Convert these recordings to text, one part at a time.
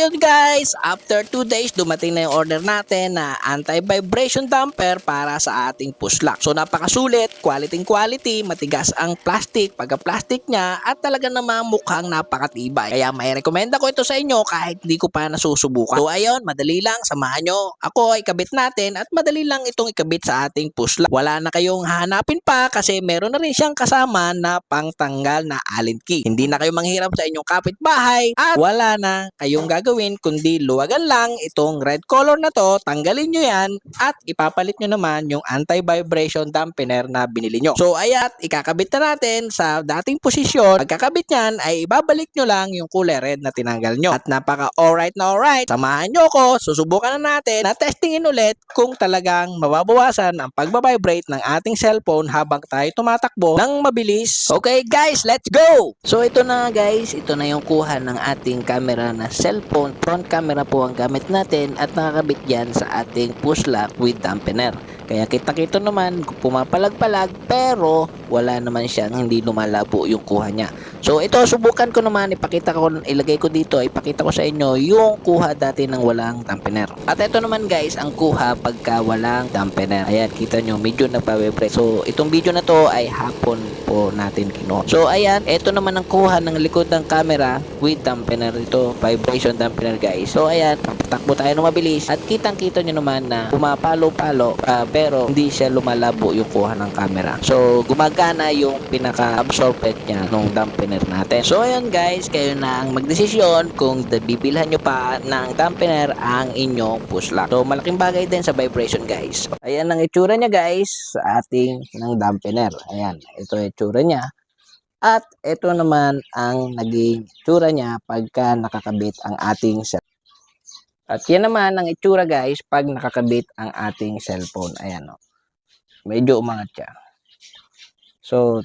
ayun guys, after 2 days dumating na yung order natin na anti-vibration damper para sa ating push lock. So napakasulit, quality quality, matigas ang plastic, pagka-plastic niya at talaga namang mukhang napakatibay. Kaya may rekomenda ko ito sa inyo kahit hindi ko pa nasusubukan. So ayun, madali lang, samahan nyo. Ako ay kabit natin at madali lang itong ikabit sa ating push lock. Wala na kayong hahanapin pa kasi meron na rin siyang kasama na pangtanggal na allen key. Hindi na kayo manghirap sa inyong kapitbahay at wala na kayong gagawin kundi luwagan lang itong red color na to, tanggalin nyo yan at ipapalit nyo naman yung anti-vibration dampener na binili nyo. So ayat, ikakabit na natin sa dating posisyon. Pagkakabit nyan ay ibabalik nyo lang yung kulay red na tinanggal nyo. At napaka alright na alright, samahan nyo ko, susubukan na natin na testingin ulit kung talagang mababawasan ang pagbabibrate ng ating cellphone habang tayo tumatakbo ng mabilis. Okay guys, let's go! So ito na guys, ito na yung kuha ng ating camera na cellphone. Front camera po ang gamit natin at nakakabit yan sa ating push lock with dampener. Kaya kita-kita naman pumapalag-palag pero wala naman siyang hindi lumalabo yung kuha niya. So ito subukan ko naman ipakita ko ilagay ko dito ipakita ko sa inyo yung kuha dati ng walang dampener. At ito naman guys ang kuha pagka walang dampener. Ayan kita nyo medyo nagpa-vibrate. So itong video na to ay hapon po natin kinuha. So ayan ito naman ang kuha ng likod ng camera with dampener ito vibration dampener guys. So ayan takbo tayo ng mabilis at kitang-kita nyo naman na pumapalo-palo ah, pero hindi siya lumalabo yung kuha ng camera. So gumagana yung pinaka-absorbent niya nung dampener natin. So ayun guys, kayo na ang magdesisyon kung bibilhan nyo pa ng dampener ang inyong push. So malaking bagay din sa vibration guys. Ayan ang itsura niya guys sa ating ng dampener. Ayan, ito itsura niya. At ito naman ang naging itsura niya pagka nakakabit ang ating cellphone. At yan naman ang itsura guys pag nakakabit ang ating cellphone. Ayan o. Medyo umangat siya. So,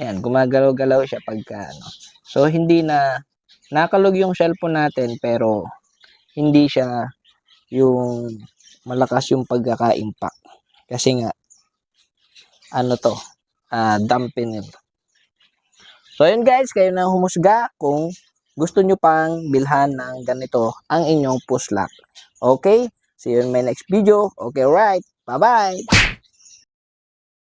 ayan, gumagalaw-galaw siya pagka ano. So, hindi na nakalog yung cellphone natin pero hindi siya yung malakas yung pagkaka-impact. Kasi nga, ano to, ah dampener. So, yun guys, kayo na humusga kung gusto nyo pang bilhan ng ganito ang inyong push lock. Okay? See you in my next video. Okay, right. Bye-bye!